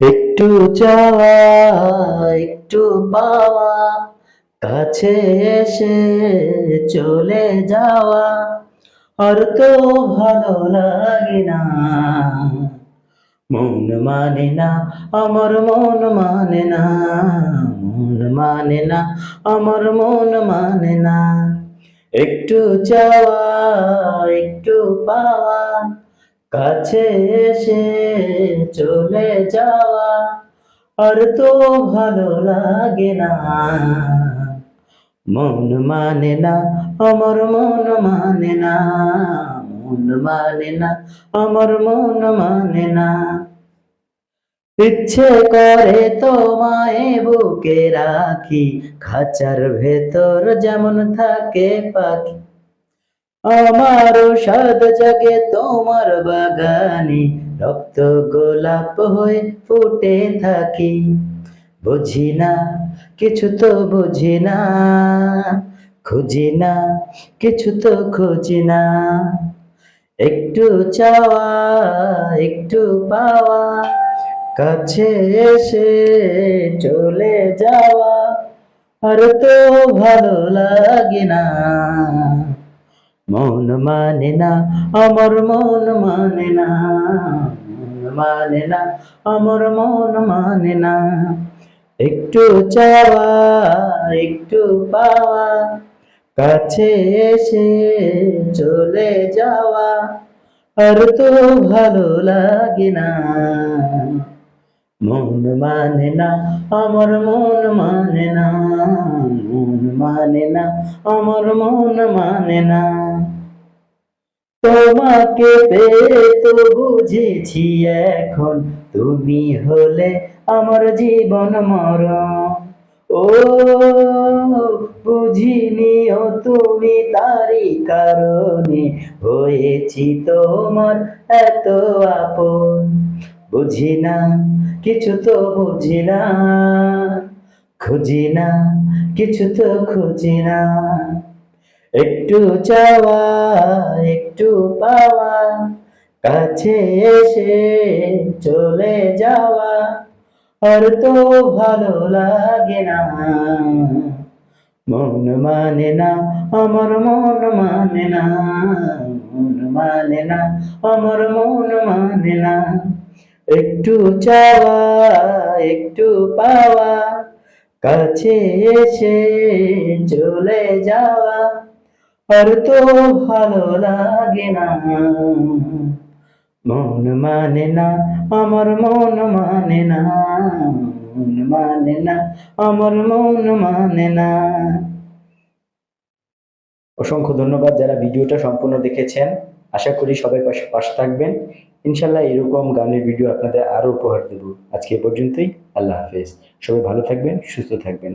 একটু চাওয়া, একটু পাওয়া, কাছে এসে চলে যাওয়া। আর তো ভালো লাগে না, মন মানে না, আমার মন মানে না, মন মানে না, আমার মন মানে না। একটু চাওয়া, একটু পাওয়া কাছে এসে চলে যাওয়া আর তো ভালো লাগে না। মন মানে না, আমার মন মানে না। মন মানে না, আমার মন মানে না। ইচ্ছে করে তোমায় বুকে রাখি, খাঁচার ভেতর যেমন থাকে পাখি। আমারও সাদ জাগে তোমার বাগানে রক্ত গোলাপ হয়ে ফুটে থাকি। বুঝি না, কিছু তো বুঝি না, খুঁজি না, কিছু তো খুঁজি না। একটু চাওয়া, একটু পাওয়া, কাছে এসে চলে যাওয়া, আর তো ভালো লাগে না। মন মানে না আমার মন মানে না। মানে না আমার মন মানে না। একটু চাওয়া, একটু পাওয়া, কাছে এসে চলে যাওয়া, আর তো ভালো লাগে না। মন মানে না, আমার মন মানে না, মন মানে না, আমার মন মানে না। তোমাকে পেয়ে তো বুঝেছি এখন, তুমি হলে আমার জীবন মরণ। ও, বুঝিনি ও তুমি তারই কারণে, হয়েছি তোমার এত আপন। বুঝি না কিছু তো বুঝি না খুঁজি না কিছু তো খুঁজি না একটু চাওয়া, একটু পাওয়া, কাছে এসে চলে যাওয়া। আর তো ভালো লাগে না। মন মানে না, আমার মন মানে না। মন মানে না, আমার মন মানে না। একটু চাওয়া, একটু পাওয়া। কাছে এসে চলে যাওয়া। আর তো ভালো লাগে না। মন মানে না, আমার মন মানে না। মন মানে না, আমার মন মানে না। অসংখ্য ধন্যবাদ যারা ভিডিওটা সম্পূর্ণ দেখেছেন। আশা করি সবাই পাশে পাশে থাকবেন। ইনশাল্লাহ এরকম গানের ভিডিও আপনাদের আরও উপহার দেব। আজকে এ পর্যন্তই। আল্লাহ হাফেজ। সবাই ভালো থাকবেন, সুস্থ থাকবেন।